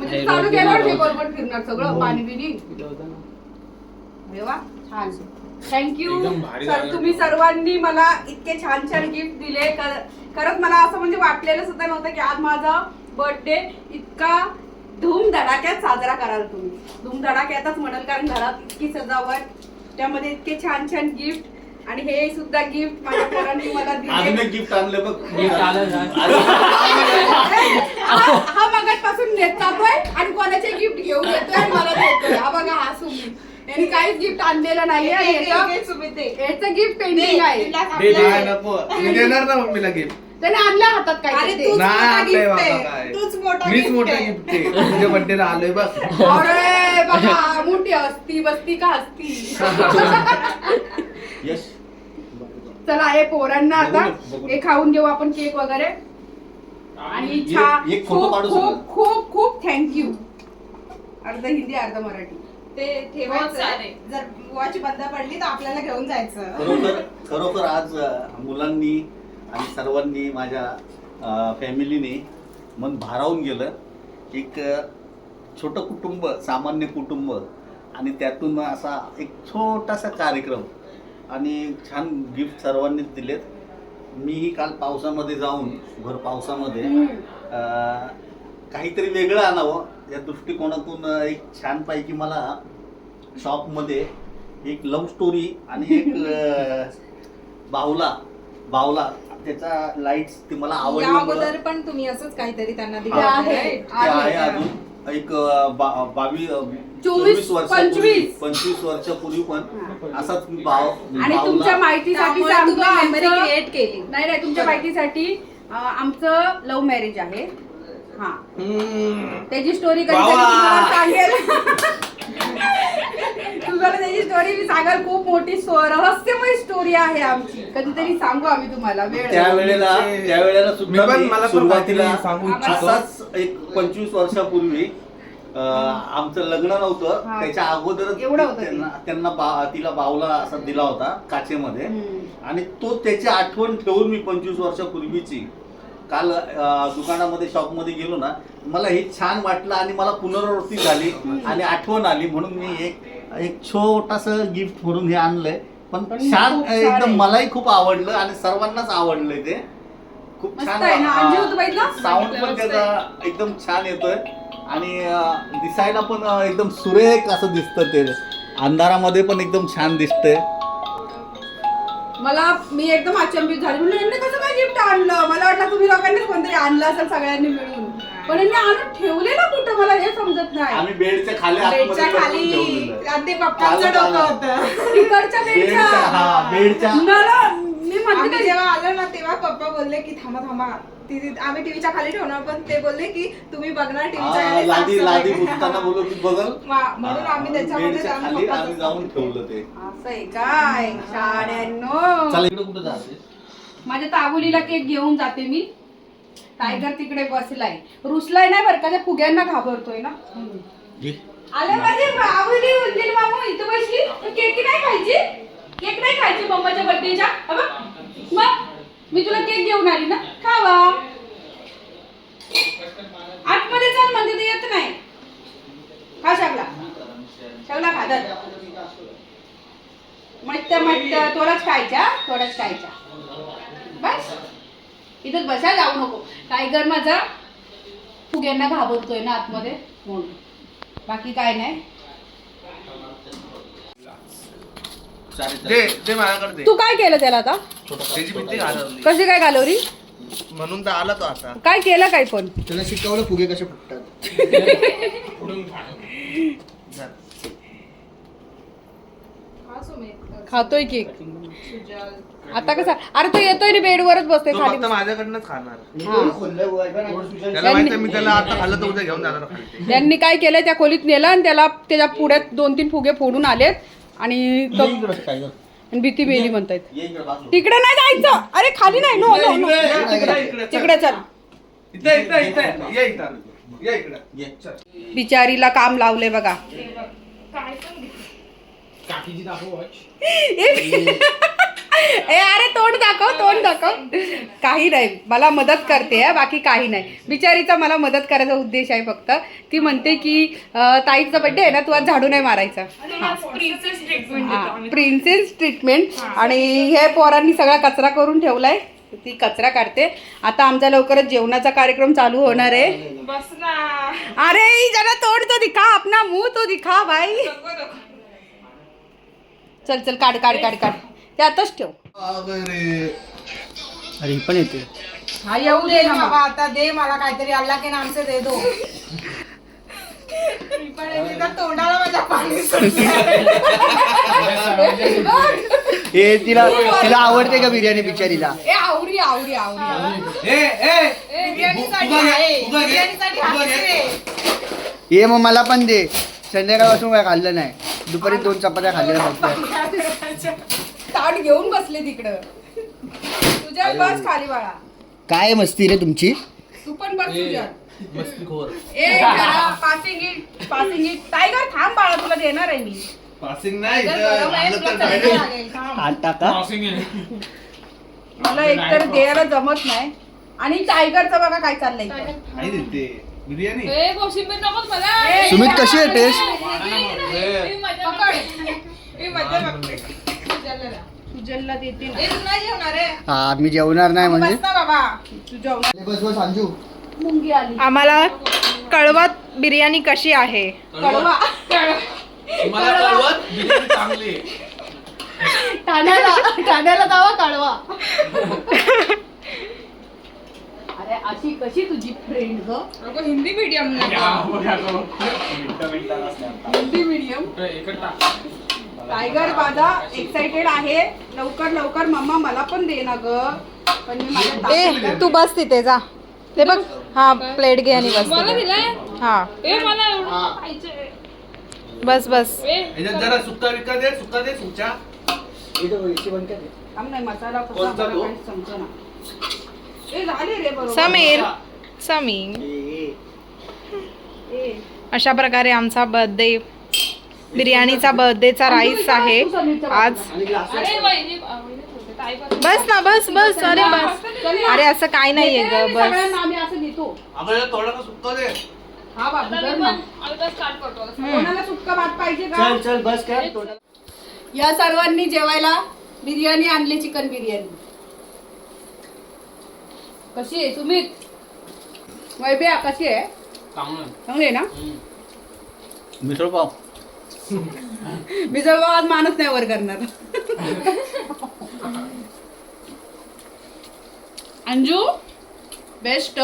म्हणजे चालू केल्यावर हे बरोबर फिरणार सगळं पाणी बिनी अरे वा छान. थँक्यू एकदम भारी सर झालं. तुम्ही सर्वांनी मला इतके छान छान गिफ्ट दिले. खर- खरंच मला असं म्हणजे वाटलेलं सुद्धा नव्हतं की आज माझा बर्थडे इतका धूम धडाक्यात साजरा कराल तुम्ही. धूम धडाक्यातच म्हणाल कारण घरात इतकी सजावट त्यामध्ये इतके छान छान गिफ्ट आणि हे सुद्धा गिफ्ट माझ्या पोरांनी मला अजून दिले एक गिफ्ट आणलं बघ. Gift आलं ना. हा हा मगाचपासून नेत जातोय आणि कोणाचे गिफ्ट घेऊन येतोय आणि मला देतोय हा बघा हा सुमी यांनी काहीच गिफ्ट आणलेलं नाहीये आणि याचं- याचं गिफ्ट पेंटिंग आहे दे, दे. नाही, नको मी देणार ना मम्मीला गिफ्ट त्याने आणल्या हातात काय अरे ते. तूच नाही, मोठा आपलंय gift बाबा आहे. काय. तूच मोठा मीच gift मोठं आहे. गिफ्ट आहे तुझ्या बर्थडेला आलोय बघ अरे बघा मोठी असती बसती का असती यश चला हे पोरांना आता. हे खाऊन घेऊ आपण केक वगैरे आणि एक- एक खूप काढू खूप सगळं. खूप खूप अर्ध हिंदी अर्ध मराठी. ते ठेवायचं. जर वॉच बंद पडली तर आपल्याला घेऊन जायचं. खरोखर खरोखर आज अ, मुलांनी आणि सर्वांनी माझ्या फॅमिलीने मन भारावून गेलं. एक अ, छोटं कुटुंब सामान्य कुटुंब आणि त्यातून असा एक छोटासा कार्यक्रम आणि छान गिफ्ट सर्वांनीच दिलेत. मीही काल पावसामध्ये जाऊन भर पावसामध्ये अ, काहीतरी वेगळं आणावं या दृष्टिकोनातून एक छानपैकी मला शॉपमध्ये एक लव्ह स्टोरी आणि एक बाहुला बाहुला त्याचा लाईट्स ते मला या अगोदर पण तुम्ही असंच काहीतरी त्यांना दिलं आहे. right? ते आहे आहे. अजून एक बावीस चोवीस, पंचवीस. पंचवीस वर्षापूर्वी पण. असाच मी भाव आणि बाहुला- तुमच्या माहितीसाठी त्यामुळे सांगतो तुम्ही memory आमचं- create केली. नाही नाही तुमच्या माहितीसाठी अं, आमचं लव्ह मॅरेज आहे हा. त्याची स्टोरी कधी सांगेल. तुम्हाला त्याची स्टोरी मी सांगाल खूप मोठी रहस्यमय स्टोरी आहे आमची. कधीतरी सांगू आम्ही तुम्हाला वेळ त्यावेळेला त्यावेळेला मी सुद्धा मी मला पण सुरुवातीला सांगू इच्छितो. असाच एक पंचवीस वर्षापूर्वी अं, आमचं लग्न नव्हतं. हा. त्याच्या अगोदरच एवढं होतं ते. त्यांना त्यांना बा- तिला बावला असा दिला होता काचेमध्ये. हम्म. आणि तो त्याची आठवण ठेवून मी पंचवीस वर्षापूर्वीची काल दुकानामध्ये शॉपमध्ये गेलो ना मला हे छान वाटलं आणि मला पुनरावृत्ती झाली आणि आठवण आली म्हणून मी एक एक छोटास गिफ्ट म्हणून हे आणलंय. पण छान एकदम. मलाही खूप आवडलं आणि सर्वांनाच आवडलंय ते. खूप छान? साऊंड पण त्याचा एकदम छान येतोय. आणि दिसायला पण एकदम सुरेख असं दिसतं ते. अंधारामध्ये पण एकदम छान दिसतंय. मला मी एकदम अचंबित झाली. म्हणजे यांनी कसं काय गिफ्ट आणलं? मला वाटलं तुम्ही लोकांनीच कोणतरी आणलं असेल सगळ्यांनी मिळून. पण यांनी आणून ठेवलेलं कुठं? मला हे समजत नाही. आम्ही बेडच्या खाली आतमध्ये बेडच्या खाली ठेवलेलं. आणि ते पप्पांचं डोकं. होतं. तिकडच्या बेडच्या. हा बेडच्या. बेडच्या मला मी म्हणते आम्ही काय- जेव्हा आलो ना तेव्हा पप्पा बोलले की थांबा थांबा. ती- आम्ही टीव्हीच्या खाली ठेवणार पण ते बोलले की तुम्ही बघणार हा, लादी लादी बोललो की बघल. म्हणून आम्ही हा, त्याच्यामध्ये बेडच्या जाऊन खाली पप्पाचं आम्ही जाऊन ठेवलं ते. असं आहे काय? शाळ्यांनो चला इकडे कुठं जाते? माझ्या ताबुलीला केक घेऊन जाते मी. टायगर तिकडे बसलाय. रुसलाय नाही बरं का त्या फुग्यांना घाबरतोय ना. आले माझे बाबुली उंदीर मामू इथं बसली. केक नाही खायची? केक नाही खायची मम्माच्या बर्थडेच्या मग मी तुला केक घेऊन आली ना? खावा. आतमध्ये चाल म्हणजे ते येत नाही. खा शकला शकला खा धर. मस्त मस्त. थोडाच खायचा थोडाच खायचा. बस. इथं बसा जाऊ नको. टायगर माझा? फुग्यांना घाबरतोय ना आतमध्ये? म्हणून. बाकी काय नाही. दे दे माझ्याकडे दे. तू काय केलं त्याला आता? त्याची भीती घालवली. कशी काय घालवली? म्हणून तर आला तो आता. काय केलं काय पण? त्याला शिकवलं फुगे कसे फुटतात. खातोय केक. आता कसा? अरे तो येतोय ना बेडवरच बसतोय तो खाली फक्त माझ्याकडनंच खाणार. हा. खोललंय बुवा, ऐका ना, सुजल. त्याला माहिती मी त्याला आता खाल्लं तर उद्या घेऊन जाणार खाली. त्यांनी काय केलंय त्या खोलीत नेलं आणि त्याला त्याच्या पुढ्यात दोन तीन फुगे फोडून आलेत. आणि तो भीती बेली म्हणतायत. तिकडे नाही जायचं. अरे खाली नाही. No no no. इकडे, इकडे, इकडे, चल. तिकडे चल. इथं इथं इथं. ये इथं. ये इकडं. ये बिचारीला काम लावले बघा. काकीची दाखव watch. ए अरे तोंड दाखव तोंड दाखव. काही नाही. मला मदत करते आहे, बाकी काही नाही. बिचारीचा मला मदत करायचा उद्देश आहे फक्त. ती म्हणते की अं, ताईचा बड्डे आहे ना तू आज झाडू नाही मारायचा. प्रिन्सेस ट्रीटमेंट आणि हे पोरांनी सगळा कचरा करून ठेवलाय. ती कचरा काढते. आता आमचा लवकरच जेवणाचा कार्यक्रम चालू होणार आहे. बस ना. अरे जरा तोड तो दिखा अपना मुंह तो दिखा भाई चल चल काढ काढ काढ काढ. ते आताच ठेव. अरे पण येते. हा येऊ दे ना बाबा आता दे मला काहीतरी. अल्लाह के नाम से दे. दो तोंडाला माझ्या पाणी सुटलंय. हे तिला तिला आवडते का बिर्याणी बिचारीला? ए आवडी आवडी आवडी बिर्याणीसाठी आहे. बिर्याणीसाठी ये मग मला पण दे. संध्याकाळपासून काय खाल्लं नाही. दुपारी दोन चपात्या खाल्ल्या फक्त ताट घेऊन बसले तिकडं. तुझ्या बस खाली बाळा. काय मस्ती रे तुमची? तू पण बस तुझ्या. मस्तीखोर ए passing it passing it Tiger थांब बाळा तुला देणार आहे मी. पासिंग नाही गरम आहे, तुला मला एकतर द्यायला जमत नाही. आणि टायगरचं बघा काय चाललंय इथं. काय देते. बिर्याणी? सुमित कशी आहे टेस्ट पकड. मी मजा बघते सुजलला देते ना ए, तू नाही जेवणार आहे हा मी जेवणार नाही म्हणजे. बस ना बाबा तुझ्या बस बस अंजू. मुंगी आली. आम्हाला कळवत बिर्याणी कशी आहे? कळवा. मला कळवत बिर्याणी चांगली आहे. ठाण्याला ठाण्याला जावा कळवा. अरे अशी कशी तुझी फ्रेंड ग? अगं Hindi medium Hindi medium Tiger माझा एक्साइटेड आहे. लवकर लवकर मम्मा मला पण दे ना ग. पण मी माझ्या तू बस तिथे जा. ते बघ हा प्लेट घे आणि बस. हा. बस बस. जरा सुक्का दे सुक्का दे सुचा मसाला समीर समीर. ए, अशा प्रकारे आमचा बर्थडे बिर्याणीचा बर्थडेचा राईस आहे. आज बस. ना बस बस अरे बस. अरे असं काय नाहीये ग बस. हा या सर्वांनी जेवायला बिर्याणी आणली चिकन बिर्याणी. कशी आहे? सुमित? वैभ्या कशी आहे? चांगली आहे. ना? मिसळ पाव. मी जवळ आज मानच नाही वर करणार. अंजू बेस्ट